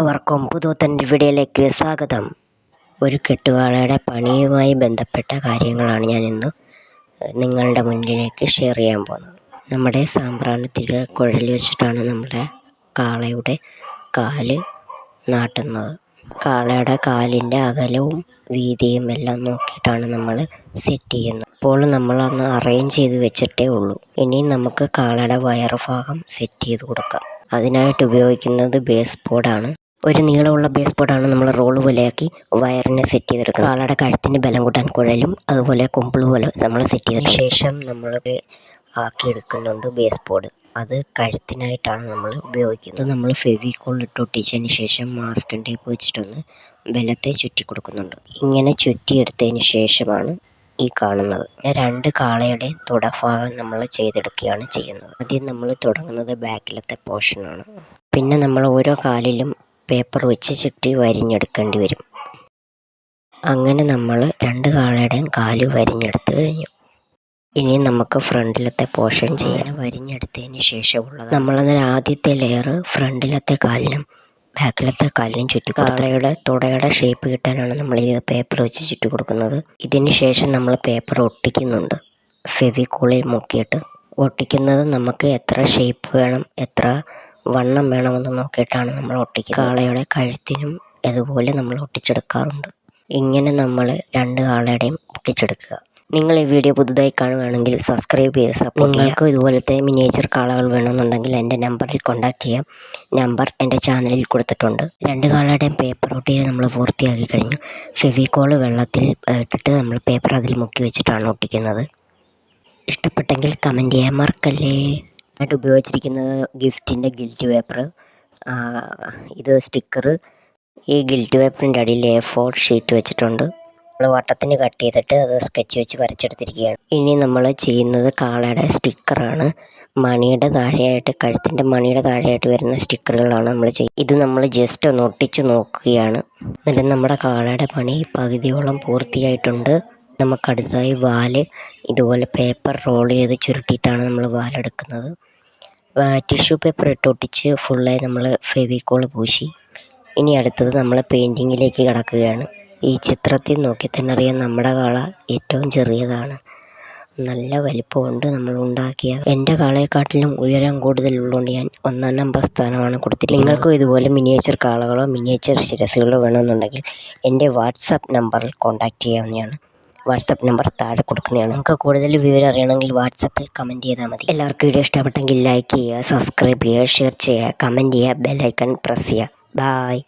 ഏവർക്കും പുതുത്തൻ വീഡിയോയിലേക്ക് സ്വാഗതം. ഒരു കെട്ടുവാളയുടെ പണിയുമായി ബന്ധപ്പെട്ട കാര്യങ്ങളാണ് ഞാൻ ഇന്ന് നിങ്ങളുടെ മുന്നിലേക്ക് ഷെയർ ചെയ്യാൻ പോകുന്നത്. നമ്മുടെ സാമ്പ്രാണത്തിൽ കുഴൽ വെച്ചിട്ടാണ് നമ്മുടെ കാളയുടെ കാൽ നാട്ടുന്നത്. കാളയുടെ കാലിന്റെ അകലവും വീതിയും എല്ലാം നോക്കിയിട്ടാണ് നമ്മൾ സെറ്റ് ചെയ്യുന്നത്. അപ്പോൾ നമ്മളൊന്ന് അറേഞ്ച് ചെയ്ത് വെച്ചിട്ടേ ഉള്ളൂ. ഇനി നമുക്ക് കാളയുടെ വയർ ഭാഗം സെറ്റ് ചെയ്ത് കൊടുക്കാം. അതിനായിട്ട് ഉപയോഗിക്കുന്നത് ബേസ് ബോർഡാണ് ഒരു നീളമുള്ള ബേസ് ബോർഡാണ് നമ്മൾ റോൾ പോലെയാക്കി വയറിനെ സെറ്റ് ചെയ്തെടുക്കുക. ആളുടെ കഴുത്തിന് ബലം കൂട്ടാൻ കുഴലും അതുപോലെ കൊമ്പിൾ പോലെ നമ്മൾ സെറ്റ് ചെയ്തതിന് ശേഷം നമ്മൾ ആക്കിയെടുക്കുന്നുണ്ട് ബേസ് ബോർഡ് അത് കഴുത്തിനായിട്ടാണ് നമ്മൾ ഉപയോഗിക്കുന്നത്. നമ്മൾ ഫെവിക്കോൾ ഇട്ട് ഒട്ടിച്ചതിന് ശേഷം മാസ്ക് ടേപ്പ് വെച്ചിട്ടൊന്ന് ബലത്തെ ചുറ്റി കൊടുക്കുന്നുണ്ട്. ഇങ്ങനെ ചുറ്റിയെടുത്തതിന് ശേഷമാണ് ഈ കാണുന്നത്. രണ്ട് കാളയുടെ തുടഭാഗം നമ്മൾ ചെയ്തെടുക്കുകയാണ് ചെയ്യുന്നത്. ആദ്യം നമ്മൾ തുടങ്ങുന്നത് ബാക്കിലത്തെ പോർഷനാണ് പിന്നെ നമ്മൾ ഓരോ കാലിലും പേപ്പർ വെച്ച് ചുറ്റി വരിഞ്ഞെടുക്കേണ്ടി വരും. അങ്ങനെ നമ്മൾ രണ്ട് കാളയുടെയും കാൽ വരിഞ്ഞെടുത്ത് കഴിഞ്ഞു. ഇനി നമുക്ക് ഫ്രണ്ടിലത്തെ പോർഷൻ ചെയ്യാൻ വരിഞ്ഞെടുത്തതിന് ശേഷമുള്ളത് നമ്മളതിന് ആദ്യത്തെ ലെയർ ഫ്രണ്ടിലത്തെ കാലിനും ബാക്കിലത്തെ കാലിനും ചുറ്റി കാളയുടെ തുടയുടെ ഷേപ്പ് കിട്ടാനാണ് നമ്മൾ ഈ പേപ്പർ വെച്ച് ചുറ്റി കൊടുക്കുന്നത്. ഇതിന് ശേഷം നമ്മൾ പേപ്പർ ഒട്ടിക്കുന്നുണ്ട്. ഫെവിക്കോളിൽ മുക്കിയിട്ട്. ഒട്ടിക്കുന്നത് നമുക്ക് എത്ര ഷേപ്പ് വേണം എത്ര വണ്ണം വേണമെന്ന് നോക്കിയിട്ടാണ് നമ്മൾ ഒട്ടിക്കുക കാളയുടെ കഴുത്തിനും അതുപോലെ നമ്മൾ ഒട്ടിച്ചെടുക്കാറുണ്ട്. ഇങ്ങനെ നമ്മൾ രണ്ട് കാളയുടെയും ഒട്ടിച്ചെടുക്കുക. നിങ്ങൾ ഈ വീഡിയോ പുതുതായി കാണുകയാണെങ്കിൽ സബ്സ്ക്രൈബ് ചെയ്ത് സപ്പോർട്ട് നിങ്ങൾക്ക് ഇതുപോലത്തെ മിനിയേച്ചർ കാളകൾ വേണമെന്നുണ്ടെങ്കിൽ എന്റെ നമ്പറിൽ കോൺടാക്റ്റ് ചെയ്യാം. നമ്പർ എന്റെ ചാനലിൽ കൊടുത്തിട്ടുണ്ട്. രണ്ട് കാളയുടെയും പേപ്പർ ഒട്ടിയിൽ നമ്മൾ പൂർത്തിയാക്കി കഴിഞ്ഞു. ഫെവിക്കോൾ വെള്ളത്തിൽ ഇട്ടിട്ട് നമ്മൾ പേപ്പർ അതിൽ മുക്കി വെച്ചിട്ടാണ് ഒട്ടിക്കുന്നത്. ഇഷ്ടപ്പെട്ടെങ്കിൽ കമന്റ് ചെയ്യാൻ മറക്കല്ലേ? ആയിട്ട് ഉപയോഗിച്ചിരിക്കുന്നത് ഗിഫ്റ്റിന്റെ ഗിൽറ്റ് പേപ്പർ ഇത് സ്റ്റിക്കർ ഈ ഗിൽറ്റ് പേപ്പറിന്റെ അടിയിൽ എ ഫോർ ഷീറ്റ് വെച്ചിട്ടുണ്ട്. നമ്മൾ വട്ടത്തിന് കട്ട് ചെയ്തിട്ട് അത് സ്കെച്ച് വെച്ച് വരച്ചെടുത്തിരിക്കുകയാണ്. ഇനി നമ്മൾ ചെയ്യുന്നത് കാളയുടെ സ്റ്റിക്കറാണ്. മണിയുടെ താഴെയായിട്ട് കഴുത്തിന്റെ മണിയുടെ താഴെയായിട്ട് വരുന്ന സ്റ്റിക്കറുകളാണ് നമ്മൾ ചെയ്യുന്നത്. ഇത് നമ്മൾ ജസ്റ്റ് ഒന്ന് ഒട്ടിച്ച് നോക്കുകയാണ്. എന്നിട്ട് നമ്മുടെ കാളയുടെ പണി പകുതിയോളം പൂർത്തിയായിട്ടുണ്ട്. നമുക്ക് അടുത്തതായി വാൽ ഇതുപോലെ പേപ്പർ റോൾ ചെയ്ത് ചുരുട്ടിയിട്ടാണ് നമ്മൾ വാലെടുക്കുന്നത്. ടിഷ്യൂ പേപ്പർ ഇട്ട് ഒട്ടിച്ച് ഫുള്ളായി നമ്മൾ ഫെവിക്കോൾ പൂശി. ഇനി അടുത്തത് നമ്മൾ പെയിന്റിങ്ങിലേക്ക് കിടക്കുകയാണ്. ഈ ചിത്രത്തിൽ നോക്കി തന്നെ അറിയാം നമ്മുടെ കാള ഏറ്റവും ചെറിയതാണ്. നല്ല വലിപ്പമുണ്ട് നമ്മൾ ഉണ്ടാക്കിയ. എന്റെ കാളയെക്കാട്ടിലും ഉയരം കൂടുതലുള്ളതുകൊണ്ട് ഞാൻ ഒന്നാം നമ്പർ സ്ഥാനമാണ് കൊടുത്തിട്ട് നിങ്ങൾക്കും ഇതുപോലെ മിനിയേച്ചർ കാളകളോ മിനിയേച്ചർ ശിരസുകളോ വേണമെന്നുണ്ടെങ്കിൽ എന്റെ വാട്സാപ്പ് നമ്പറിൽ കോൺടാക്റ്റ് ചെയ്യാവുന്നതാണ്. വാട്സപ്പ് നമ്പർ താഴെ കൊടുക്കുന്നതാണ്. നിങ്ങൾക്ക് കൂടുതൽ വിവരം അറിയണമെങ്കിൽ വാട്സപ്പിൽ കമന്റ് ചെയ്താൽ മതി. എല്ലാവർക്കും വീഡിയോ ഇഷ്ടപ്പെട്ടെങ്കിൽ ലൈക്ക് ചെയ്യുക സബ്സ്ക്രൈബ് ചെയ്യുക ഷെയർ ചെയ്യുക കമന്റ് ചെയ്യുക ബെല്ലൈക്കൺ പ്രസ് ചെയ്യുക. ബായ്